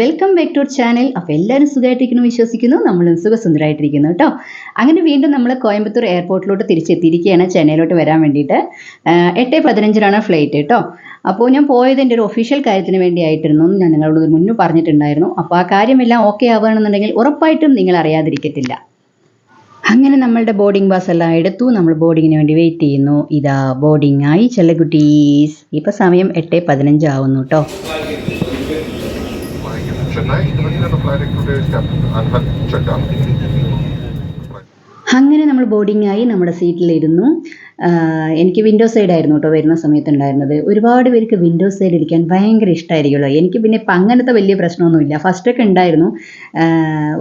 Welcome back to our channel അപ്പോൾ എല്ലാവരും സുഖമായിട്ടിരിക്കുന്നു വിശ്വസിക്കുന്നു. നമ്മളും സുഖസുന്ദരമായിട്ടിരിക്കുന്നു കേട്ടോ അങ്ങനെ വീണ്ടും നമ്മൾ കോയമ്പത്തൂർ എയർപോർട്ടിലോട്ട് തിരിച്ചെത്തിയിരിക്കുകയാണ് ചെന്നൈയിലോട്ട് വരാൻ വേണ്ടിയിട്ട്. എട്ട് പതിനഞ്ചിനാണ് ഫ്ലൈറ്റ് കേട്ടോ അപ്പോൾ ഞാൻ പോയത് എന്റെ ഒരു ഒഫീഷ്യൽ കാര്യത്തിന് വേണ്ടിയായിട്ടിരുന്നു ഞാൻ നിങ്ങളോട് മുന്നേ പറഞ്ഞിട്ടുണ്ടായിരുന്നു. അപ്പോൾ ആ കാര്യമെല്ലാം ഓക്കെ ആവുകയാണെന്നുണ്ടെങ്കിൽ ഉറപ്പായിട്ടും നിങ്ങൾ അറിയാതിരിക്കത്തില്ല. അങ്ങനെ നമ്മളുടെ ബോർഡിംഗ് പാസ് എല്ലാം എടുത്തു. നമ്മൾ ബോർഡിങ്ങിന് വേണ്ടി വെയിറ്റ് ചെയ്യുന്നു. ഇതാ ബോർഡിംഗ് ആയി ചെല്ലക്കുട്ടീസ് ഇപ്പോൾ സമയം എട്ട് പതിനഞ്ചാവുന്നു കേട്ടോ അങ്ങനെ നമ്മൾ ബോർഡിംഗ് ആയി നമ്മുടെ സീറ്റിലിരുന്നു. എനിക്ക് വിൻഡോ സൈഡ് ആയിരുന്നു കേട്ടോ വരുന്ന സമയത്ത് ഉണ്ടായിരുന്നത് ഒരുപാട് പേർക്ക് വിൻഡോ സൈഡ് ഇരിക്കാൻ ഭയങ്കര ഇഷ്ടമായിരിക്കുമല്ലോ എനിക്ക് പിന്നെ ഇപ്പം അങ്ങനത്തെ വലിയ പ്രശ്നമൊന്നുമില്ല. ഫസ്റ്റൊക്കെ ഉണ്ടായിരുന്നു.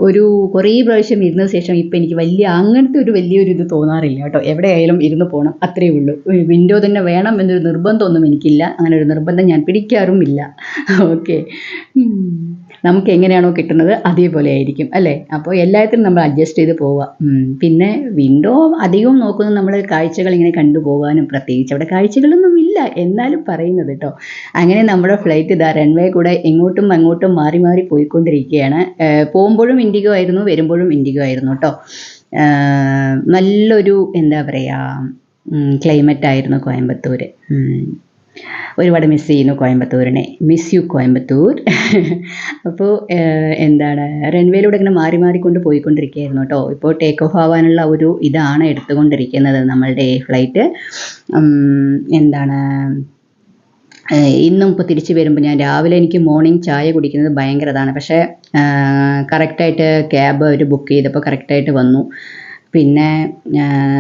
ഒരു കുറേ പ്രാവശ്യം ഇരുന്ന ശേഷം ഇപ്പം എനിക്ക് വലിയ അങ്ങനത്തെ ഒരു വലിയൊരു ഇത് തോന്നാറില്ല കേട്ടോ എവിടെയായാലും ഇരുന്ന് പോകണം അത്രയേ ഉള്ളൂ. വിൻഡോ തന്നെ വേണം എന്നൊരു നിർബന്ധമൊന്നും എനിക്കില്ല. അങ്ങനെ ഒരു നിർബന്ധം ഞാൻ പിടിക്കാറുമില്ല. ഓക്കെ നമുക്ക് എങ്ങനെയാണോ കിട്ടുന്നത് അതേപോലെ ആയിരിക്കും അല്ലേ? അപ്പോൾ എല്ലാത്തിനും നമ്മൾ അഡ്ജസ്റ്റ് ചെയ്ത് പോവാം പിന്നെ വിൻഡോ അധികവും നോക്കുന്നത് നമ്മൾ കാഴ്ചകൾ ഇങ്ങനെ കണ്ടുപോകാനും പ്രത്യേകിച്ച് അവിടെ കാഴ്ചകളൊന്നും ഇല്ല എന്നാലും പറയുന്നത് കേട്ടോ അങ്ങനെ നമ്മുടെ ഫ്ലൈറ്റ് ഇതാ റൺവേ കൂടെ എങ്ങോട്ടും അങ്ങോട്ടും മാറി മാറി പോയിക്കൊണ്ടിരിക്കുകയാണ്. പോകുമ്പോഴും ഇൻഡിഗോ ആയിരുന്നു വരുമ്പോഴും ഇൻഡിഗോ ആയിരുന്നു കേട്ടോ നല്ലൊരു എന്താ പറയുക ക്ലൈമറ്റ് ആയിരുന്നു കോയമ്പത്തൂർ. ഒരുപാട് മിസ് ചെയ്യുന്നു കോയമ്പത്തൂരിനെ. Miss you Coimbatore. അപ്പോൾ എന്താണ് റൺവേയിലൂടെ ഇങ്ങനെ മാറി മാറിക്കൊണ്ട് പോയിക്കൊണ്ടിരിക്കുകയായിരുന്നു കേട്ടോ. ഇപ്പോൾ ടേക്ക് ഓഫ് ആവാനുള്ള ഒരു ഇതാണ് എടുത്തുകൊണ്ടിരിക്കുന്നത് നമ്മളുടെ ഫ്ലൈറ്റ് എന്താണ് ഇന്നും ഇപ്പോൾ തിരിച്ച് വരുമ്പോൾ ഞാൻ രാവിലെ എനിക്ക് മോർണിംഗ് ചായ കുടിക്കുന്നത് ഭയങ്കര ഇതാണ്. പക്ഷേ കറക്റ്റായിട്ട് ക്യാബ് അവർ ബുക്ക് ചെയ്തപ്പോൾ കറക്റ്റായിട്ട് വന്നു. പിന്നെ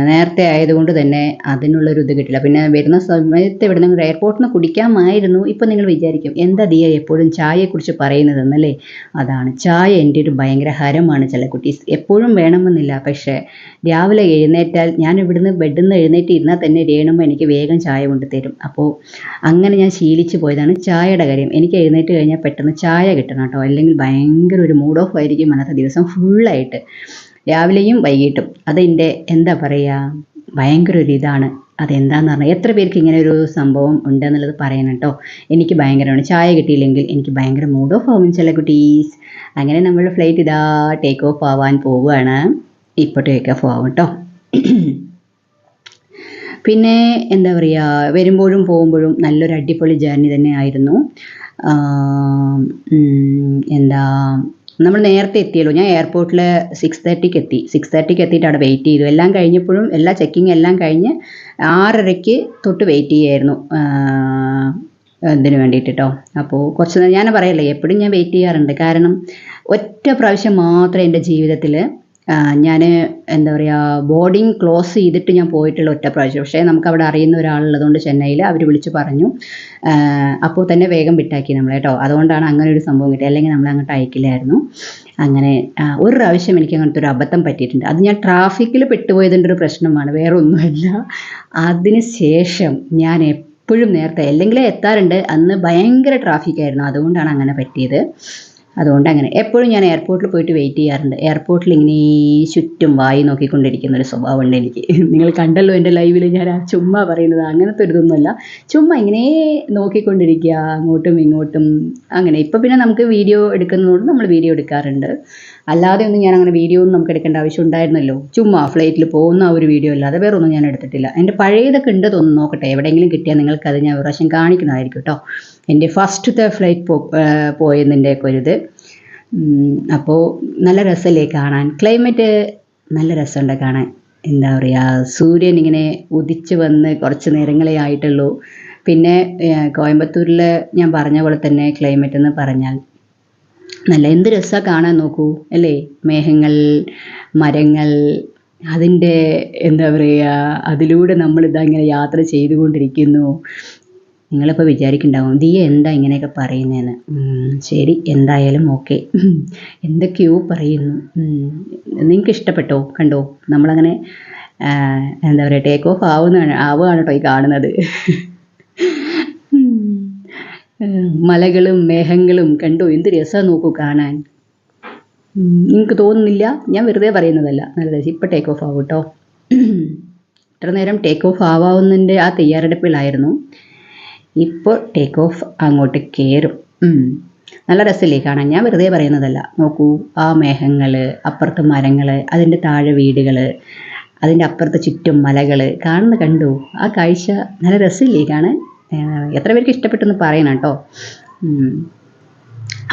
നേരത്തെ ആയതുകൊണ്ട് തന്നെ അതിനുള്ളൊരു ഇത് കിട്ടില്ല. പിന്നെ വരുന്ന സമയത്ത് ഇവിടെ നിങ്ങൾ എയർപോർട്ടിൽ നിന്ന് കുടിക്കാമായിരുന്നു. ഇപ്പം നിങ്ങൾ വിചാരിക്കും എന്താ ദിയ എപ്പോഴും ചായയെക്കുറിച്ച് പറയുന്നതെന്നല്ലേ? അതാണ്. ചായ എന്റെ ഒരു ഭയങ്കര ഹരമാണ് ചില കുട്ടീസ്. എപ്പോഴും വേണമെന്നില്ല. പക്ഷേ രാവിലെ എഴുന്നേറ്റാൽ ഞാൻ ഇവിടുന്ന് ബെഡിൽ നിന്ന് എഴുന്നേറ്റ് ഇരുന്നാൽ തന്നെ രേണുമ്പോൾ എനിക്ക് വേഗം ചായ കൊണ്ട് തരും. അപ്പോൾ അങ്ങനെ ഞാൻ ശീലിച്ച് പോയതാണ് ചായയുടെ കാര്യം. എനിക്ക് എഴുന്നേറ്റ് കഴിഞ്ഞാൽ പെട്ടെന്ന് ചായ കിട്ടണം കേട്ടോ. അല്ലെങ്കിൽ ഭയങ്കര ഒരു മൂഡ് ഓഫ് ആയിരിക്കും അന്നത്തെ ദിവസം ഫുള്ളായിട്ട് രാവിലെയും വൈകിട്ടും. അതിന്റെ എന്താ പറയുക ഭയങ്കര ഒരു ഇതാണ്. അതെന്താന്ന് പറഞ്ഞാൽ എത്ര പേർക്ക് ഇങ്ങനെ ഒരു സംഭവം ഉണ്ടെന്നുള്ളത് പറയണം കേട്ടോ. എനിക്ക് ഭയങ്കരമാണ്. ചായ കിട്ടിയില്ലെങ്കിൽ എനിക്ക് ഭയങ്കര മൂഡ് ഓഫ് ആവും ചില കുട്ടീസ്. അങ്ങനെ നമ്മൾ ഫ്ലൈറ്റ് ഇതാ ടേക്ക് ഓഫ് ആവാൻ പോവുകയാണ്. ഇപ്പോൾ ടേക്ക് ഓഫ് ആവും കേട്ടോ. പിന്നെ എന്താ പറയുക വരുമ്പോഴും പോകുമ്പോഴും നല്ലൊരു അടിപൊളി ജേർണി തന്നെ ആയിരുന്നു. എന്താ നമ്മൾ നേരത്തെ എത്തിയല്ലോ. ഞാൻ എയർപോർട്ടിൽ സിക്സ് തേർട്ടിക്ക് എത്തി. സിക്സ് തേർട്ടിക്ക് എത്തിയിട്ട് അവിടെ വെയിറ്റ് ചെയ്തു. എല്ലാം കഴിഞ്ഞപ്പോഴും എല്ലാ ചെക്കിങ് എല്ലാം കഴിഞ്ഞ് ആറരയ്ക്ക് തൊട്ട് വെയിറ്റ് ചെയ്യായിരുന്നു. ഇതിന് വേണ്ടിയിട്ട് കേട്ടോ അപ്പോൾ കുറച്ച് ഞാൻ പറയല്ലേ എപ്പോഴും ഞാൻ വെയിറ്റ് ചെയ്യാറുണ്ട്. കാരണം ഒറ്റ പ്രാവശ്യം മാത്രമേ എന്റെ ജീവിതത്തിൽ ഞാൻ എന്താ പറയുക ബോർഡിങ് ക്ലോസ് ചെയ്തിട്ട് ഞാൻ പോയിട്ടുള്ള ഒറ്റ പ്രാവശ്യം. പക്ഷേ നമുക്ക് അവിടെ അറിയുന്ന ഒരാളുള്ളതുകൊണ്ട് ചെന്നൈയിൽ അവർ വിളിച്ച് പറഞ്ഞു. അപ്പോൾ തന്നെ വേഗം വിട്ടാക്കി നമ്മളെ കേട്ടോ. അതുകൊണ്ടാണ് അങ്ങനെ ഒരു സംഭവം കിട്ടിയത്. അല്ലെങ്കിൽ നമ്മൾ അങ്ങോട്ട് അയക്കില്ലായിരുന്നു. അങ്ങനെ ഒരു പ്രാവശ്യം എനിക്ക് അങ്ങനത്തെ ഒരു അബദ്ധം പറ്റിയിട്ടുണ്ട്. അത് ഞാൻ ട്രാഫിക്കിൽ പെട്ടുപോയതിന്റെ ഒരു പ്രശ്നമാണ്. വേറെ ഒന്നുമില്ല. അതിന് ശേഷം ഞാൻ എപ്പോഴും നേരത്തെ അല്ലെങ്കിൽ എത്താറുണ്ട്. അന്ന് ഭയങ്കര ട്രാഫിക്കായിരുന്നു അതുകൊണ്ടാണ് അങ്ങനെ പറ്റിയത്. അതുകൊണ്ട് അങ്ങനെ എപ്പോഴും ഞാൻ എയർപോർട്ടിൽ പോയിട്ട് വെയിറ്റ് ചെയ്യാറുണ്ട്. എയർപോർട്ടിൽ ഇങ്ങനെ ചുറ്റും വായി നോക്കിക്കൊണ്ടിരിക്കുന്ന ഒരു സ്വഭാവമുണ്ട് എനിക്ക്. നിങ്ങൾ കണ്ടല്ലോ എന്റെ ലൈവിൽ ഞാൻ ആ ചുമ്മാ പറയുന്നത്. അങ്ങനത്തെ ഒരു ഇതൊന്നുമല്ല. ചുമ്മാ ഇങ്ങനെ നോക്കിക്കൊണ്ടിരിക്കുക അങ്ങോട്ടും ഇങ്ങോട്ടും. അങ്ങനെ ഇപ്പോൾ പിന്നെ നമുക്ക് വീഡിയോ എടുക്കുന്നതുകൊണ്ട് നമ്മൾ വീഡിയോ എടുക്കാറുണ്ട്. അല്ലാതെ ഒന്നും ഞാൻ അങ്ങനെ വീഡിയോ ഒന്നും നമുക്ക് എടുക്കേണ്ട ആവശ്യം ഉണ്ടായിരുന്നല്ലോ. ചുമ്മാ ഫ്ലൈറ്റിൽ പോകുന്ന ആ ഒരു വീഡിയോ അല്ലാതെ വേറെ ഒന്നും ഞാൻ എടുത്തിട്ടില്ല. എന്റെ പഴയതൊക്കെ ഉണ്ട് നോക്കട്ടെ. എവിടെയെങ്കിലും കിട്ടിയാൽ നിങ്ങൾക്ക് അത് ഞാൻ പ്രാവശ്യം കാണിക്കുന്നതായിരിക്കും കേട്ടോ. എന്റെ ഫസ്റ്റത്തെ ഫ്ലൈറ്റ് പോ പോയതിന്റെയൊക്കെ ഒരു ഇത്. അപ്പോൾ നല്ല രസമല്ലേ കാണാൻ? ക്ലൈമറ്റ് നല്ല രസമുണ്ട് കാണാൻ. എന്താ പറയുക സൂര്യൻ ഇങ്ങനെ ഉദിച്ച് വന്ന് കുറച്ച് നേരങ്ങളെ ആയിട്ടുള്ളൂ. പിന്നെ കോയമ്പത്തൂരിൽ ഞാൻ പറഞ്ഞ പോലെ തന്നെ ക്ലൈമറ്റ് എന്ന് പറഞ്ഞാൽ നല്ല എന്ത് രസമാണ് കാണാൻ നോക്കൂ അല്ലേ? മേഘങ്ങൾ മരങ്ങൾ അതിന്റെ എന്താ പറയുക അതിലൂടെ നമ്മളിതാ ഇങ്ങനെ യാത്ര ചെയ്തുകൊണ്ടിരിക്കുന്നു. നിങ്ങളിപ്പോൾ വിചാരിക്കുന്നുണ്ടാവും ദിയ എന്താ ഇങ്ങനെയൊക്കെ പറയുന്നതെന്ന് ശരി എന്തായാലും ഓക്കെ. എന്തൊക്കെയോ പറയുന്നു. നിങ്ങൾക്ക് ഇഷ്ടപ്പെട്ടോ? കണ്ടോ? നമ്മളങ്ങനെ എന്താ പറയുക ടേക്ക് ഓഫ് ആവുന്ന ആവുകയാണ് കേട്ടോ ഈ കാണുന്നത്. മലകളും മേഘങ്ങളും കണ്ടോ? എന്ത് രസമാണ് നോക്കൂ കാണാൻ. നിങ്ങൾക്ക് തോന്നുന്നില്ല? ഞാൻ വെറുതെ പറയുന്നതല്ല. നല്ല രസം. ഇപ്പം ടേക്ക് ഓഫ് ആവും കേട്ടോ ഇത്ര നേരം ടേക്ക് ഓഫ് ആവാവുന്നതിന്റെ ആ തയ്യാറെടുപ്പിലായിരുന്നു. ഇപ്പോൾ ടേക്ക് ഓഫ് അങ്ങോട്ട് കയറും നല്ല രസമല്ലേ കാണാൻ? ഞാൻ വെറുതെ പറയുന്നതല്ല. നോക്കൂ ആ മേഘങ്ങൾ അപ്പുറത്ത് മരങ്ങൾ അതിന്റെ താഴെ വീടുകൾ അതിന്റെ അപ്പുറത്ത് ചുറ്റും മലകൾ കാണുന്ന കണ്ടു? ആ കാഴ്ച നല്ല രസമില്ലേ കാണാൻ? എത്ര പേർക്ക് ഇഷ്ടപ്പെട്ടെന്ന് പറയണം കേട്ടോ.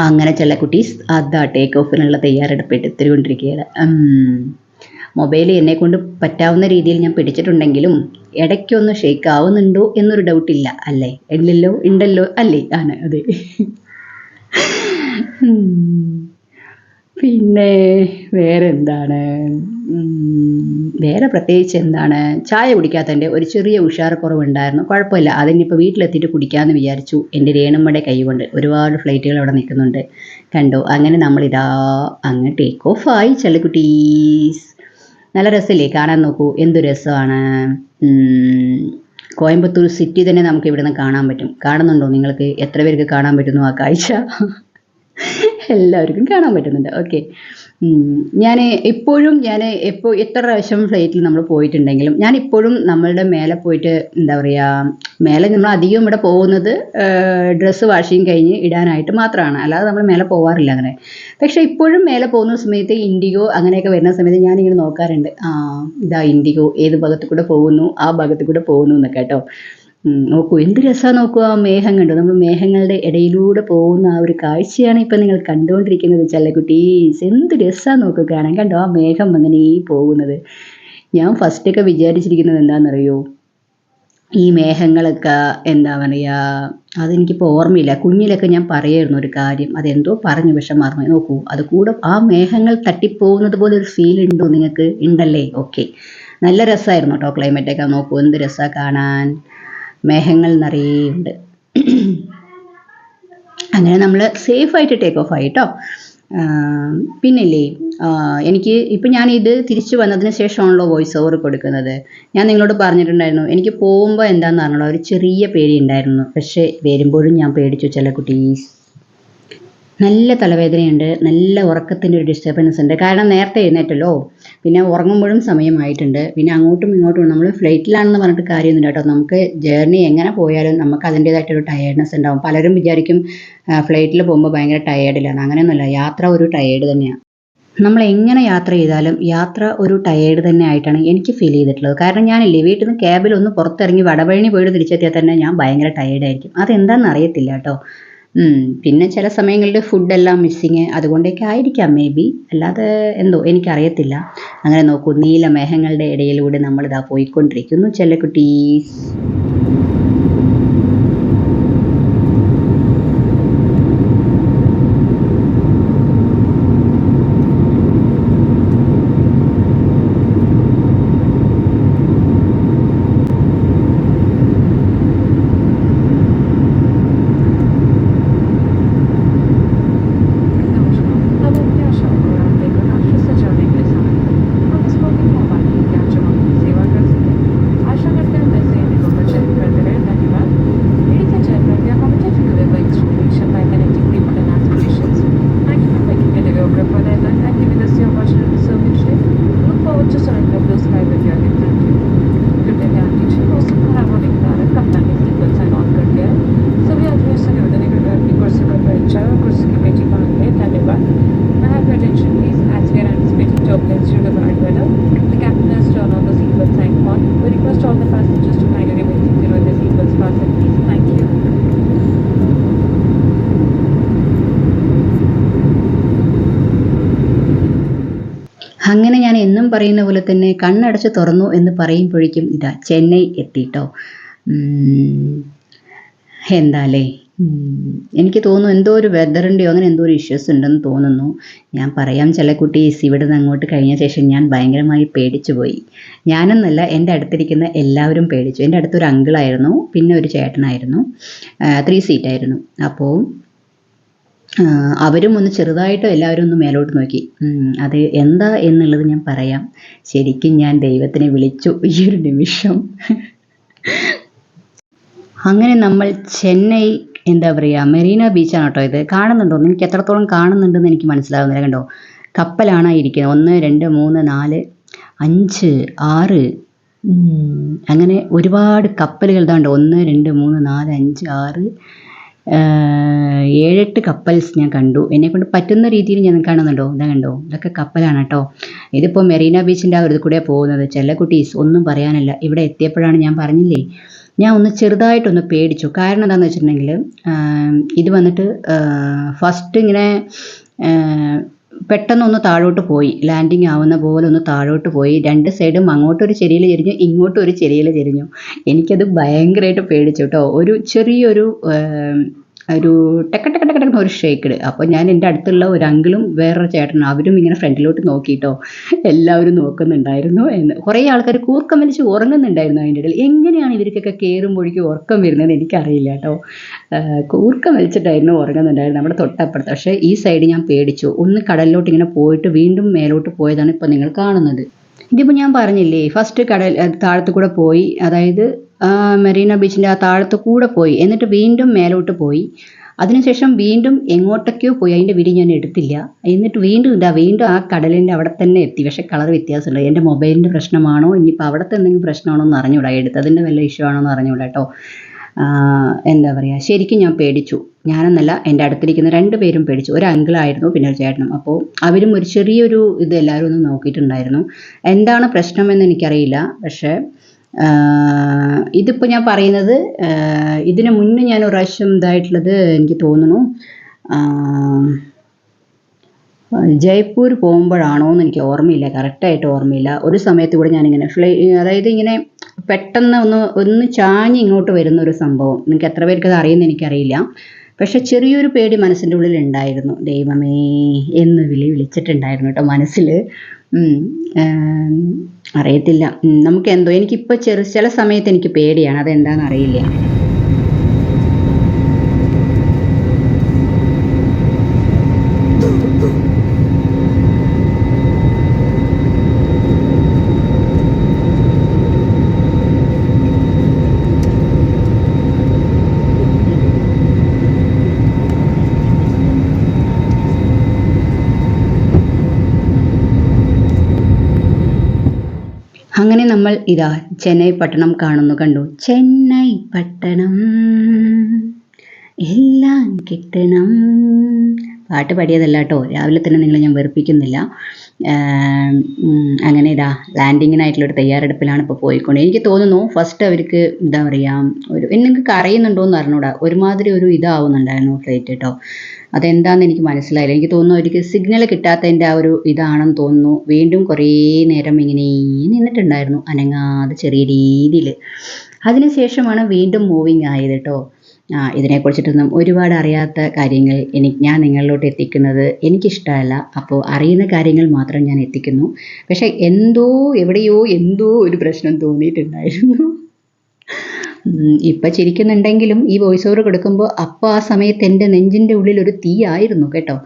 അങ്ങനെ ചില കുട്ടീസ് അതാ ടേക്ക് ഓഫിനുള്ള തയ്യാറെടുപ്പ് എടുത്തുകൊണ്ടിരിക്കുകയാണ് മൊബൈൽ എന്നെ കൊണ്ട് പറ്റാവുന്ന രീതിയിൽ ഞാൻ പിടിച്ചിട്ടുണ്ടെങ്കിലും ഇടയ്ക്കൊന്ന് ഷേക്ക് ആവുന്നുണ്ടോ എന്നൊരു ഡൗട്ട് ഇല്ല അല്ലേ? ഇല്ലല്ലോ ഉണ്ടല്ലോ അല്ലേ? ആണ് അതെ. പിന്നെ വേറെ എന്താണ് വേറെ പ്രത്യേകിച്ച് എന്താണ്? ചായ കുടിക്കാത്തതിന്റെ ഒരു ചെറിയ ഉഷാറക്കുറവുണ്ടായിരുന്നു കുഴപ്പമില്ല. അതിനിപ്പോൾ വീട്ടിലെത്തിയിട്ട് കുടിക്കാമെന്ന് വിചാരിച്ചു. എന്റെ രേണുമ്മയുടെ കൈ കൊണ്ട് ഒരുപാട് ഫ്ലൈറ്റുകൾ അവിടെ നിൽക്കുന്നുണ്ട്. കണ്ടോ? അങ്ങനെ നമ്മളിതാ അങ്ങ് ടേക്ക് ഓഫ് ആയി ചെല്ലക്കുട്ടീസ് നല്ല രസമില്ലേ? കാണാൻ നോക്കൂ. എന്തു രസമാണ്? കോയമ്പത്തൂർ സിറ്റി തന്നെ നമുക്ക് ഇവിടെ നിന്ന് കാണാൻ പറ്റും. കാണുന്നുണ്ടോ? നിങ്ങൾക്ക് എത്ര പേർക്ക് കാണാൻ പറ്റുന്നു ആ കാഴ്ച? എല്ലാവർക്കും കാണാൻ പറ്റുന്നുണ്ട്. ഓക്കെ ഞാൻ ഇപ്പോഴും ഞാൻ എപ്പോൾ എത്ര പ്രാവശ്യം ഫ്ലൈറ്റിൽ നമ്മൾ പോയിട്ടുണ്ടെങ്കിലും ഞാൻ ഇപ്പോഴും നമ്മളുടെ മേലെ പോയിട്ട് എന്താ പറയുക മേലെ നമ്മൾ അധികം ഇവിടെ പോകുന്നത് ഡ്രസ്സ് വാഷിങ് കഴിഞ്ഞ് ഇടാനായിട്ട് മാത്രമാണ്. അല്ലാതെ നമ്മൾ മേലെ പോവാറില്ല അങ്ങനെ. പക്ഷേ ഇപ്പോഴും മേലെ പോകുന്ന സമയത്ത് ഇൻഡിഗോ അങ്ങനെയൊക്കെ വരുന്ന സമയത്ത് ഞാനിങ്ങനെ നോക്കാറുണ്ട്. ആ ഇതാ ഇൻഡിഗോ ഏത് ഭാഗത്തു കൂടെ പോകുന്നു? ആ ഭാഗത്തു കൂടെ പോകുന്നു എന്നൊക്കെ കേട്ടോ. നോക്കൂ എന്ത് രസമാണ് നോക്കൂ ആ മേഘം കണ്ടു. നമ്മൾ മേഘങ്ങളുടെ ഇടയിലൂടെ പോകുന്ന ആ ഒരു കാഴ്ചയാണ് ഇപ്പം നിങ്ങൾ കണ്ടുകൊണ്ടിരിക്കുന്നത് ചെല്ലക്കുട്ടീസ് എന്ത് രസമാണ് നോക്കുക കാണാൻ. കണ്ടോ ആ മേഘം അങ്ങനെ ഈ പോകുന്നത്. ഞാൻ ഫസ്റ്റൊക്കെ വിചാരിച്ചിരിക്കുന്നത് എന്താണെന്നറിയോ? ഈ മേഘങ്ങളൊക്കെ എന്താ പറയുക അതെനിക്കിപ്പോൾ ഓർമ്മയില്ല. കുഞ്ഞിലൊക്കെ ഞാൻ പറയായിരുന്നു ഒരു കാര്യം. അതെന്തോ പറഞ്ഞു പക്ഷെ മറന്നു നോക്കൂ അത് കൂടെ ആ മേഘങ്ങൾ തട്ടിപ്പോകുന്നത് പോലെ ഒരു ഫീൽ ഉണ്ടോ നിങ്ങൾക്ക്? ഉണ്ടല്ലേ? ഓക്കെ നല്ല രസമായിരുന്നു കേട്ടോ ക്ലൈമറ്റൊക്കെ നോക്കൂ എന്ത് രസമാണ് കാണാൻ. മേഘങ്ങൾ നിറയെ ഉണ്ട്. അങ്ങനെ നമ്മൾ സേഫ് ആയിട്ട് ടേക്ക് ഓഫ് ആയി കേട്ടോ പിന്നില്ലേ എനിക്ക് ഇപ്പം ഞാൻ ഇത് തിരിച്ചു വന്നതിന് ശേഷമാണല്ലോ വോയിസ് ഓവർ കൊടുക്കുന്നത്. ഞാൻ നിങ്ങളോട് പറഞ്ഞിട്ടുണ്ടായിരുന്നു എനിക്ക് പോകുമ്പോൾ എന്താണെന്ന് അറിഞ്ഞല്ലോ ഒരു ചെറിയ പേടി ഉണ്ടായിരുന്നു. പക്ഷേ വരുമ്പോഴും ഞാൻ പേടിച്ചു ചില കുട്ടീസ് നല്ല തലവേദനയുണ്ട് നല്ല ഉറക്കത്തിന്റെ ഒരു ഡിസ്റ്റർബൻസ് ഉണ്ട്. കാരണം നേരത്തെ എഴുന്നേറ്റല്ലോ. പിന്നെ ഉറങ്ങുമ്പോഴും സമയമായിട്ടുണ്ട്. പിന്നെ അങ്ങോട്ടും ഇങ്ങോട്ടും നമ്മൾ ഫ്ലൈറ്റിലാണെന്ന് പറഞ്ഞിട്ട് കാര്യമൊന്നുമില്ല കേട്ടോ. നമുക്ക് ജേർണി എങ്ങനെ പോയാലും നമുക്ക് അതിന്റേതായിട്ടൊരു ടയേർഡ്നെസ് ഉണ്ടാവും. പലരും വിചാരിക്കും ഫ്ലൈറ്റിൽ പോകുമ്പോൾ ഭയങ്കര ടയേർഡിലാണ് അങ്ങനെയൊന്നുമല്ല. യാത്ര ഒരു ടയേർഡ് തന്നെയാണ് നമ്മൾ എങ്ങനെ യാത്ര ചെയ്താലും യാത്ര ഒരു ടയേർഡ് തന്നെ ആയിട്ടാണ് എനിക്ക് ഫീൽ ചെയ്തിട്ടുള്ളത്. കാരണം ഞാനില്ലേ വീട്ടിൽ നിന്ന് ക്യാബിൽ ഒന്ന് പുറത്തിറങ്ങി വടവഴി പോയിട്ട് തിരിച്ചെത്തിയാൽ തന്നെ ഞാൻ ഭയങ്കര ടയേർഡായിരിക്കും അതെന്താണെന്ന് അറിയത്തില്ല കേട്ടോ. പിന്നെ ചില സമയങ്ങളിൽ ഫുഡെല്ലാം മിസ്സിങ് അതുകൊണ്ടൊക്കെ ആയിരിക്കാം മേ ബി അല്ലാതെ എന്തോ എനിക്കറിയത്തില്ല. അങ്ങനെ നോക്കൂ നീല മേഘങ്ങളുടെ ഇടയിലൂടെ നമ്മളിതാ പോയിക്കൊണ്ടിരിക്കുന്നു. ചെല്ല കുട്ടീസ് പറയുന്ന പോലെ തന്നെ കണ്ണടച്ച് തുറന്നു എന്ന് പറയുമ്പോഴേക്കും ഇതാ ചെന്നൈ എത്തിയിട്ടോ എന്താലേ? എനിക്ക് തോന്നുന്നു എന്തോ ഒരു വെദറിന്റെയോ അങ്ങനെ എന്തോ ഒരു ഇഷ്യൂസ് ഉണ്ടെന്ന് തോന്നുന്നു. ഞാൻ പറയാം ചില കുട്ടീസ് ഇവിടെ നിന്ന് അങ്ങോട്ട് കഴിഞ്ഞ ശേഷം ഞാൻ ഭയങ്കരമായി പേടിച്ചു പോയി. ഞാനെന്നല്ല എന്റെ അടുത്തിരിക്കുന്ന എല്ലാവരും പേടിച്ചു. എന്റെ അടുത്തൊരു അങ്കിളായിരുന്നു പിന്നെ ഒരു ചേട്ടനായിരുന്നു. ത്രീ സീറ്റായിരുന്നു അപ്പോൾ അവരും ഒന്ന് ചെറുതായിട്ട് എല്ലാവരും ഒന്ന് മേലോട്ട് നോക്കി. അത് എന്താ എന്നുള്ളത് ഞാൻ പറയാം. ശരിക്കും ഞാൻ ദൈവത്തിനെ വിളിച്ചു ഈ ഒരു നിമിഷം. അങ്ങനെ നമ്മൾ ചെന്നൈ എന്താ പറയുക മെറീന ബീച്ചാണ് കേട്ടോ ഇത്. കാണുന്നുണ്ടോ? എനിക്ക് എത്രത്തോളം കാണുന്നുണ്ടെന്ന് എനിക്ക് മനസ്സിലാവുന്നില്ല കണ്ടോ? കപ്പലാണ് ഇരിക്കുന്നത്. ഒന്ന് രണ്ട് മൂന്ന് നാല് അഞ്ച് ആറ്. അങ്ങനെ ഒരുപാട് കപ്പലുകൾ ഇതാണ്ട് ഒന്ന് രണ്ട് മൂന്ന് നാല് അഞ്ച് ആറ് ഏഴെട്ട് കപ്പൽസ് ഞാൻ കണ്ടു. എന്നെ കൊണ്ട് പറ്റുന്ന രീതിയിൽ ഞാൻ കാണുന്നുണ്ടോ? ഇതാ കണ്ടോ? ഇതൊക്കെ കപ്പലാണ് കേട്ടോ ഇതിപ്പോൾ മെറീന ബീച്ചിന്റെ ആ ഒരു കൂടെ പോകുന്നത്. ചില കുട്ടീസ് ഒന്നും പറയാനല്ല. ഇവിടെ എത്തിയപ്പോഴാണ് ഞാൻ പറഞ്ഞില്ലേ? ഞാൻ ഒന്ന് ചെറുതായിട്ടൊന്ന് പേടിച്ചു. കാരണം എന്താണെന്ന് വെച്ചിട്ടുണ്ടെങ്കിൽ ഇത് വന്നിട്ട് ഫസ്റ്റ് ഇങ്ങനെ പെട്ടെന്നൊന്ന് താഴോട്ട് പോയി. ലാൻഡിങ് ആവുന്ന പോലെ ഒന്ന് താഴോട്ട് പോയി. രണ്ട് സൈഡും അങ്ങോട്ടൊരു ചെരിയിൽ ചെരിഞ്ഞു ഇങ്ങോട്ടും ഒരു ചെരിയിൽ ചെരിഞ്ഞു. എനിക്കത് ഭയങ്കരമായിട്ട് പേടിച്ചു കേട്ടോ. ഒരു ചെറിയൊരു ഒരു ടെക്ക ടെക്ക ടെക്ക ടക്ക ഒരു ഷേക്കിട്. അപ്പോൾ ഞാൻ എന്റെ അടുത്തുള്ള ഒരു അങ്കിളും വേറൊരു ചേട്ടനും അവരും ഇങ്ങനെ ഫ്രണ്ടിലോട്ട് നോക്കിയിട്ടോ എല്ലാവരും നോക്കുന്നുണ്ടായിരുന്നു എന്ന്. കുറേ ആൾക്കാർ കൂർക്കം വലിച്ച് ഉറങ്ങുന്നുണ്ടായിരുന്നു അതിന്റെ ഇടയിൽ. എങ്ങനെയാണ് ഇവർക്കൊക്കെ കയറുമ്പോഴേക്കും ഉറക്കം വരുന്നത് എനിക്കറിയില്ല കേട്ടോ. കൂർക്കം വലിച്ചിട്ടായിരുന്നു ഉറങ്ങുന്നുണ്ടായിരുന്നു നമ്മുടെ തൊട്ടപ്പുറത്ത്. പക്ഷേ ഈ സൈഡ് ഞാൻ പേടിച്ചു. ഒന്ന് കടലിലോട്ട് ഇങ്ങനെ പോയിട്ട് വീണ്ടും മേലോട്ട് പോയതാണ് ഇപ്പോൾ നിങ്ങൾ കാണുന്നത്. ഇതിപ്പോൾ ഞാൻ പറഞ്ഞില്ലേ ഫസ്റ്റ് കടൽ താഴത്തു കൂടെ പോയി. അതായത് മെറീന ബീച്ചിന്റെ ആ താഴത്ത് കൂടെ പോയി. എന്നിട്ട് വീണ്ടും മേലോട്ട് പോയി. അതിനുശേഷം വീണ്ടും എങ്ങോട്ടൊക്കെയോ പോയി. അതിന്റെ വീഡിയോ ഞാൻ എടുത്തില്ല. എന്നിട്ട് വീണ്ടും ഇതാ വീണ്ടും ആ കടലിന്റെ അവിടെ തന്നെ എത്തി. പക്ഷേ കളർ വ്യത്യാസമുണ്ട് എന്റെ മൊബൈലിന്റെ പ്രശ്നമാണോ? ഇനിയിപ്പോൾ അവിടുത്തെ എന്തെങ്കിലും പ്രശ്നമാണോ എന്ന് അറിഞ്ഞൂടാ. എടുത്തതിന്റെ വല്ല ഇഷ്യൂ ആണോ എന്ന് അറിഞ്ഞൂടാ കേട്ടോ എന്താ പറയുക ശരിക്കും ഞാൻ പേടിച്ചു. ഞാനെന്നല്ല എന്റെ അടുത്തിരിക്കുന്ന രണ്ട് പേരും പേടിച്ചു. ഒരു അങ്കിളായിരുന്നു പിന്നെ ഒരു ചേട്ടനും. അപ്പോൾ അവരും ഒരു ചെറിയൊരു ഇത് എല്ലാവരും ഒന്ന് നോക്കിയിട്ടുണ്ടായിരുന്നു. എന്താണ് പ്രശ്നമെന്ന് എനിക്കറിയില്ല. പക്ഷേ ഇതിപ്പോൾ ഞാൻ പറയുന്നത് ഇതിന് മുന്നേ ഞാൻ ഒരു പ്രാവശ്യം ഇതായിട്ടുള്ളത് എനിക്ക് തോന്നുന്നു ജയ്പൂർ പോകുമ്പോഴാണോ എന്ന് എനിക്ക് ഓർമ്മയില്ല കറക്റ്റായിട്ട് ഓർമ്മയില്ല. ഒരു സമയത്ത് കൂടെ ഞാനിങ്ങനെ ഫ്ലൈ അതായത് ഇങ്ങനെ പെട്ടെന്ന് ഒന്ന് ഒന്ന് ചാഞ്ഞ് ഇങ്ങോട്ട് വരുന്ന ഒരു സംഭവം. നിങ്ങൾക്ക് എത്ര പേർക്ക് അത് അറിയുമെന്ന് എനിക്കറിയില്ല. പക്ഷെ ചെറിയൊരു പേടി മനസ്സിന്റെ ഉള്ളിൽ ഉണ്ടായിരുന്നു. ദൈവമേ എന്ന് വിളി വിളിച്ചിട്ടുണ്ടായിരുന്നു കേട്ടോ മനസ്സിൽ അറിയത്തില്ല. നമുക്ക് എന്തോ എനിക്കിപ്പോൾ ചെറു ചില സമയത്ത് എനിക്ക് പേടിയാണ്. അതെന്താണെന്ന് അറിയില്ല അങ്ങനെ നമ്മൾ ഇതാ ചെന്നൈ പട്ടണം കാണുന്നു കണ്ടു. ചെന്നൈ പട്ടണം. എല്ലാം കിട്ടണം. പാട്ട് പാടിയതല്ല കേട്ടോ. രാവിലെ തന്നെ നിങ്ങളെ ഞാൻ വെറുപ്പിക്കുന്നില്ല. അങ്ങനെ ഇതാ ലാൻഡിങ്ങിനായിട്ടുള്ള ഒരു തയ്യാറെടുപ്പിലാണ് ഇപ്പോൾ പോയിക്കൊണ്ട്. എനിക്ക് തോന്നുന്നു ഫസ്റ്റ് അവർക്ക് എന്താ പറയുക ഒരു നിങ്ങൾക്ക് അറിയുന്നുണ്ടോ എന്ന് അറിഞ്ഞൂടാ. ഒരുമാതിരി ഒരു ഇതാവുന്നുണ്ടായിരുന്നു ഫ്ലൈറ്റ് കേട്ടോ അതെന്താണെന്ന് എനിക്ക് മനസ്സിലായില്ല. എനിക്ക് തോന്നുന്നു അവർക്ക് സിഗ്നൽ കിട്ടാത്തതിന്റെ ആ ഒരു ഇതാണെന്ന് തോന്നുന്നു. വീണ്ടും കുറേ നേരം ഇങ്ങനെ നിന്നിട്ടുണ്ടായിരുന്നു അനങ്ങാതെ ചെറിയ രീതിയിൽ അതിനുശേഷമാണ് വീണ്ടും മൂവിങ് ആയത് കേട്ടോ ഇതിനെക്കുറിച്ചിട്ടൊന്നും ഒരുപാട് അറിയാത്ത കാര്യങ്ങൾ എനിക്ക് ഞാൻ നിങ്ങളിലോട്ട് എത്തിക്കുന്നത് എനിക്കിഷ്ടമല്ല. അപ്പോൾ അറിയുന്ന കാര്യങ്ങൾ മാത്രം ഞാൻ എത്തിക്കുന്നു. പക്ഷേ എന്തോ എവിടെയോ എന്തോ ഒരു പ്രശ്നം തോന്നിയിട്ടുണ്ടായിരുന്നു. ഇപ്പം ചിരിക്കുന്നുണ്ടെങ്കിലും ഈ വോയിസ് ഓവർ കൊടുക്കുമ്പോൾ അപ്പോൾ ആ സമയത്ത് എന്റെ നെഞ്ചിന്റെ ഉള്ളിൽ ഒരു തീ ആയിരുന്നു കേട്ടോ.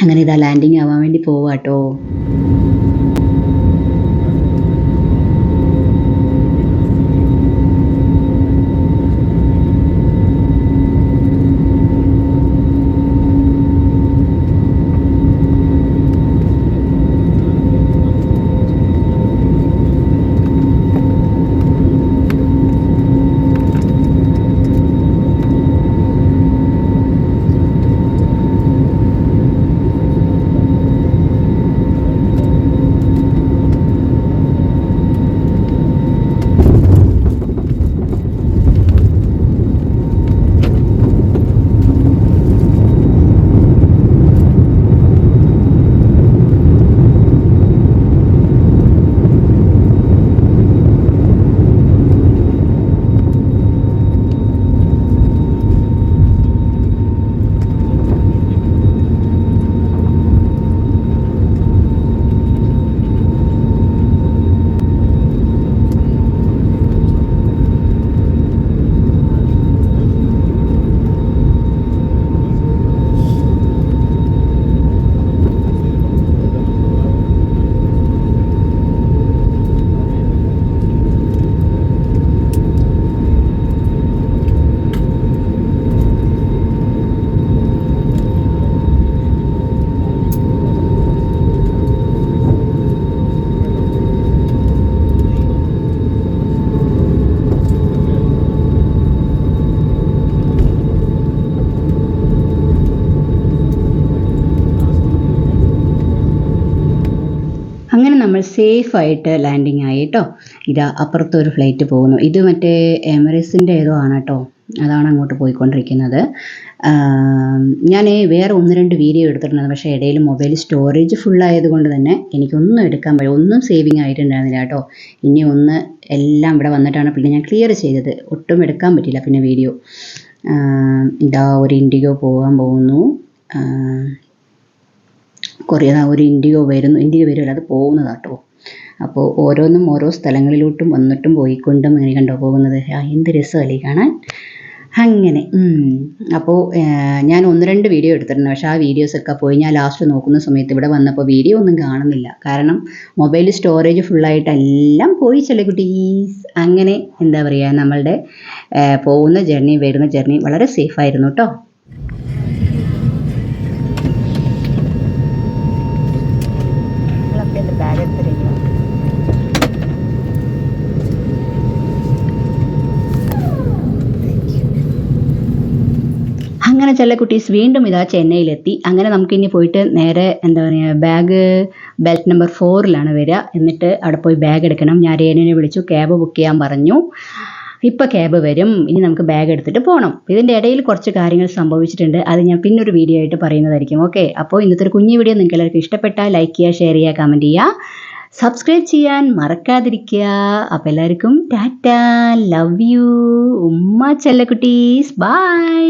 അങ്ങനെ ഇതാ ലാൻഡിങ് ആവാൻ വേണ്ടി പോവാട്ടോ. നമ്മൾ സേഫ് ആയിട്ട് ലാൻഡിങ് ആയി കേട്ടോ ഇതാ അപ്പുറത്തൊരു ഫ്ലൈറ്റ് പോകുന്നു. ഇത് മറ്റേ എമറേസിന്റെ ഏതോ ആണ് കേട്ടോ അതാണ് അങ്ങോട്ട് പോയിക്കൊണ്ടിരിക്കുന്നത്. ഞാൻ വേറെ ഒന്ന് രണ്ട് വീഡിയോ എടുത്തിട്ടുണ്ട് പക്ഷേ ഇടയിൽ മൊബൈൽ സ്റ്റോറേജ് ഫുൾ ആയതുകൊണ്ട് തന്നെ എനിക്കൊന്നും എടുക്കാൻ പറ്റും ഒന്നും സേവിങ് ആയിട്ടുണ്ടായിരുന്നില്ല കേട്ടോ ഇനി ഒന്ന് എല്ലാം ഇവിടെ വന്നിട്ടാണ് പിന്നെ ഞാൻ ക്ലിയർ ചെയ്തത്. ഒട്ടും എടുക്കാൻ പറ്റില്ല പിന്നെ വീഡിയോ ഇതാ ഒരു ഇൻഡിഗോ പോകാൻ പോകുന്നു. കുറേ ഒരു ഇൻഡിഗോ വരുന്നു ഇൻഡിഗോ വരുമല്ല അത് പോകുന്നതാട്ടോ അപ്പോൾ ഓരോന്നും ഓരോ സ്ഥലങ്ങളിലോട്ടും വന്നിട്ടും പോയിക്കൊണ്ടും ഇങ്ങനെ കണ്ടോ പോകുന്നത്. എന്ത് രസമല്ലേ കാണാൻ? അങ്ങനെ. അപ്പോൾ ഞാൻ ഒന്ന് രണ്ട് വീഡിയോ എടുത്തിട്ടുണ്ട്. പക്ഷേ ആ വീഡിയോസൊക്കെ പോയി ഞാൻ ലാസ്റ്റ് നോക്കുന്ന സമയത്ത് ഇവിടെ വന്നപ്പോൾ വീഡിയോ ഒന്നും കാണുന്നില്ല. കാരണം മൊബൈൽ സ്റ്റോറേജ് ഫുള്ളായിട്ട് എല്ലാം പോയി ചില കുട്ടീസ്. അങ്ങനെ എന്താ പറയുക നമ്മളുടെ പോകുന്ന ജേർണി വരുന്ന ജേർണി വളരെ സേഫായിരുന്നു കേട്ടോ നിങ്ങളൊക്കെ എന്റെ ബാഗ് എടുത്തിരിക്കുക അങ്ങനെ ചില കുട്ടീസ് വീണ്ടും ഇതാ ചെന്നൈയിലെത്തി. അങ്ങനെ നമുക്കിനി പോയിട്ട് നേരെ എന്താ പറയുക ബാഗ് ബെൽറ്റ് നമ്പർ ഫോറിലാണ് വരിക. എന്നിട്ട് അവിടെ പോയി ബാഗ് എടുക്കണം. ഞാൻ രേനുവിനെ വിളിച്ചു. ക്യാബ് ബുക്ക് ചെയ്യാൻ പറഞ്ഞു. ഇപ്പോൾ ക്യാബ് വരും. ഇനി നമുക്ക് ബാഗ് എടുത്തിട്ട് പോകണം ഇതിന്റെ ഇടയിൽ കുറച്ച് കാര്യങ്ങൾ സംഭവിച്ചിട്ടുണ്ട്. അത് ഞാൻ പിന്നൊരു വീഡിയോ ആയിട്ട് പറയുന്നതായിരിക്കും. ഓക്കെ അപ്പോൾ ഇന്നത്തെ ഒരു കുഞ്ഞു വീഡിയോ നിങ്ങൾക്ക് എല്ലാവർക്കും ഇഷ്ടപ്പെട്ടാൽ ലൈക്ക് ചെയ്യുക ഷെയർ ചെയ്യുക കമന്റ് ചെയ്യുക. സബ്സ്ക്രൈബ് ചെയ്യാൻ മറക്കാതിരിക്കുക. അപ്പോൾ എല്ലാവർക്കും ടാറ്റ. ലവ് യു ഉമ്മ ചെല്ലക്കുട്ടീസ്. ബൈ